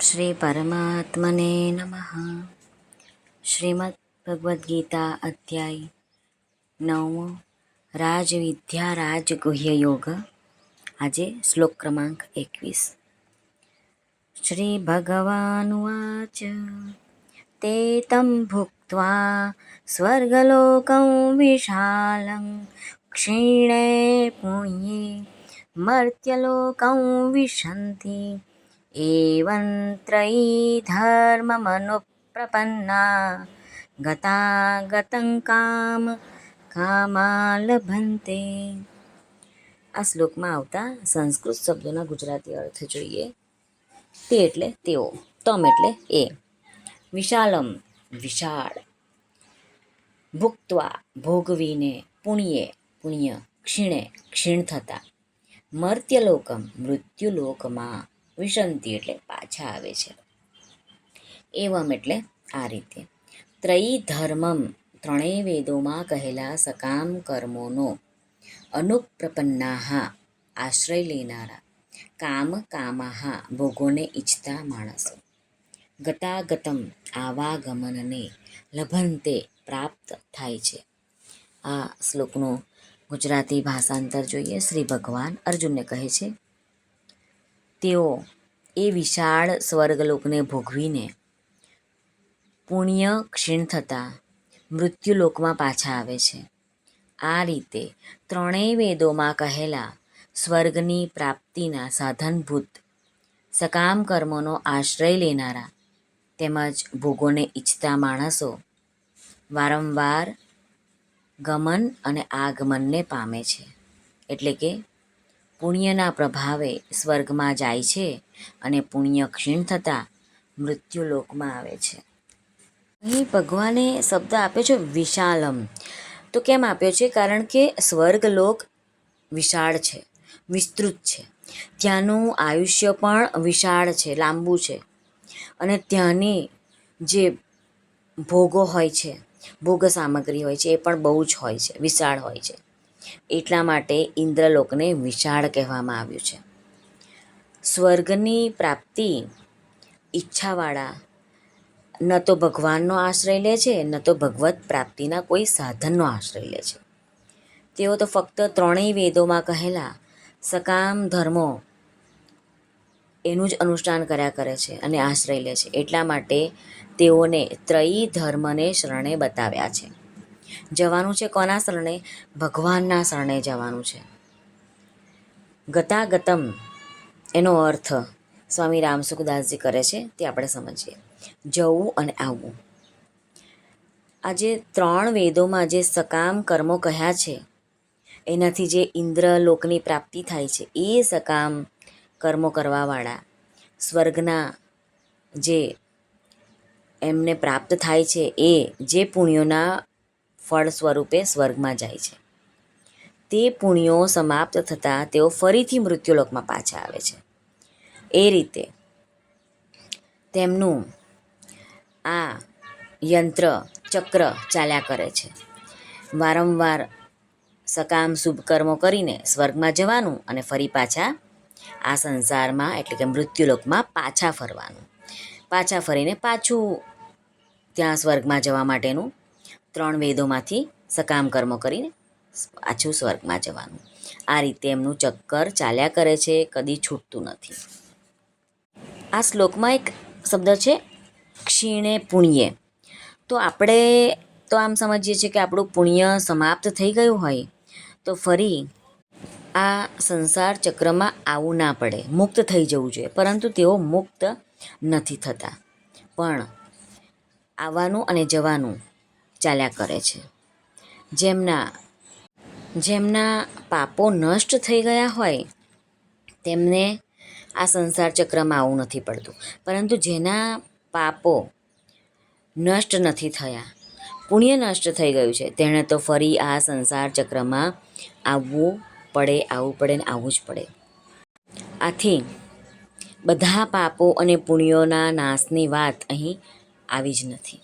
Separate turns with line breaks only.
શ્રી પરમાત્મને નમઃ શ્રીમદ ભગવદ્ ગીતા અધ્યાય નવમો રાજવિદ્યા રાજગુહ્ય યોગ આજે શ્લોક ક્રમાંક એકવીસ। શ્રી ભગવાનુવાચ તે તમ ભુક્ત્વા સ્વર્ગલોકં વિશાલં, ક્ષીણે પુણ્યે, મર્ત્યલોકં વિશંતિ एवं त्रयी धर्ममनुप्रपन्ना गता गतं કામ કામાલભંતે આ શ્લોકમાં આવતા સંસ્કૃત શબ્દોના ગુજરાતી અર્થ જોઈએ તે એટલે તેઓ તમ એટલે એ વિશાલમ વિશાળ ભુક્તવા ભોગવીને પુણ્યે પુણ્ય ક્ષીણે ક્ષીણ થતા મર્ત્યલોકમ મૃત્યુલોકમાં વિશંતિ એટલે પાછા આવે છે. એવમ એટલે આ રીતે. ત્રયી ધર્મમ ત્રણેય વેદોમાં કહેલા સકામ કર્મોનો અનુપ્રપન્નાહા આશ્રય લેનારા કામ કામાહા ભોગોને ઈચ્છતા માણસો. ગતાગતમ આવાગમનને લભંતે પ્રાપ્ત થાય છે. આ શ્લોકનું ગુજરાતી ભાષાંતર જોઈએ. શ્રી ભગવાન અર્જુનને કહે છે તેઓ એ વિશાળ સ્વર્ગલોકને ભોગવીને પુણ્ય ક્ષીણ થતાં મૃત્યુલોકમાં પાછા આવે છે. આ રીતે ત્રણેય વેદોમાં કહેલા સ્વર્ગની પ્રાપ્તિના સાધનભૂત સકામ કર્મોનો આશ્રય લેનારા તેમજ ભોગોને ઈચ્છતા માણસો વારંવાર ગમન અને આગમનને પામે છે. એટલે કે પુણ્યના પ્રભાવે સ્વર્ગમાં જાય છે અને પુણ્ય ક્ષીણ થતાં મૃત્યુલોકમાં આવે છે. અહીં ભગવાને શબ્દ આપ્યો છે વિશાલમ. તો કેમ આપ્યો છે? કારણ કે સ્વર્ગલોક વિશાળ છે, વિસ્તૃત છે. ત્યાંનું આયુષ્ય પણ વિશાળ છે, લાંબુ છે. અને ત્યાંની જે ભોગો હોય છે ભોગ સામગ્રી હોય છે, એ પણ બહુ જ હોય છે, વિશાળ હોય છે. એટલા માટે ઇન્દ્રલોકને વિશાળ કહેવામાં આવ્યું છે. સ્વર્ગની પ્રાપ્તિ ઈચ્છાવાળા, ન તો ભગવાનનો આશ્રય લે છે, ન તો ભગવત પ્રાપ્તિના કોઈ સાધનનો આશ્રય લે છે. તેઓ તો ફક્ત ત્રણેય વેદોમાં કહેલા, સકામ ધર્મો એનું જ અનુષ્ઠાન કર્યા કરે છે અને આશ્રય લે છે. એટલા માટે તેઓને ત્રયી ધર્મને શરણે બતાવ્યા છે. જવાનું છે કોના શરણે? ભગવાનના શરણે જવાનું છે. ગતાગતમ, એનો અર્થ સ્વામી રામસુખદાસજી કરે છે તે આપણે સમજીએ. જવું અને આવવું. આજે ત્રણ વેદોમાં જે સકામ કર્મો કહ્યા છે, એનાથી જે ઇન્દ્રલોકની પ્રાપ્તિ થાય છે, એ સકામ કર્મો કરવાવાળા સ્વર્ગના જે એમને પ્રાપ્ત થાય છે એ જે પુણ્યોના ફળ સ્વરૂપે સ્વર્ગમાં જાય છે. તે પુણ્યો સમાપ્ત થતાં તેઓ ફરીથી મૃત્યુલોકમાં પાછા આવે છે. એ રીતે તેમનું આ યંત્ર, ચક્ર ચાલ્યા કરે છે. વારંવાર સકામ, શુભ કર્મો કરીને સ્વર્ગમાં જવાનું અને ફરી પાછા આ સંસારમાં એટલે કે મૃત્યુલોકમાં પાછા ફરવાનું. પાછા ફરીને પાછું ત્યાં સ્વર્ગમાં જવા માટેનું ત્રણ વેદોમાંથી સકામ કર્મો કરીને પાછું સ્વર્ગમાં જવાનું. આ રીતે એમનું ચક્કર ચાલ્યા કરે છે, કદી છૂટતું નથી. આ શ્લોકમાં એક શબ્દ છે, ક્ષીણે પુણ્યે. તો આપણે તો આમ સમજીએ છીએ કે આપણું પુણ્ય સમાપ્ત થઈ ગયું હોય, તો ફરી આ સંસાર ચક્રમાં આવવું ના પડે, મુક્ત થઈ જવું જોઈએ. પરંતુ તેઓ મુક્ત નથી થતા. પણ આવવાનું અને જવાનું ચાલ્યા કરે છે. જેમના જેમના પાપો નષ્ટ થઈ ગયા હોય, તેમને આ સંસાર ચક્રમાં આવું નથી પડતું. પરંતુ જેના પાપો નષ્ટ નથી થયા, પુણ્ય નષ્ટ થઈ ગયું છે, તેણે તો ફરી આ સંસાર ચક્રમાં આવવું પડે આવવું પડે ને આવવું જ પડે. આથી બધા પાપો અને પુણ્યોના નાશની વાત અહીં આવી જ નથી.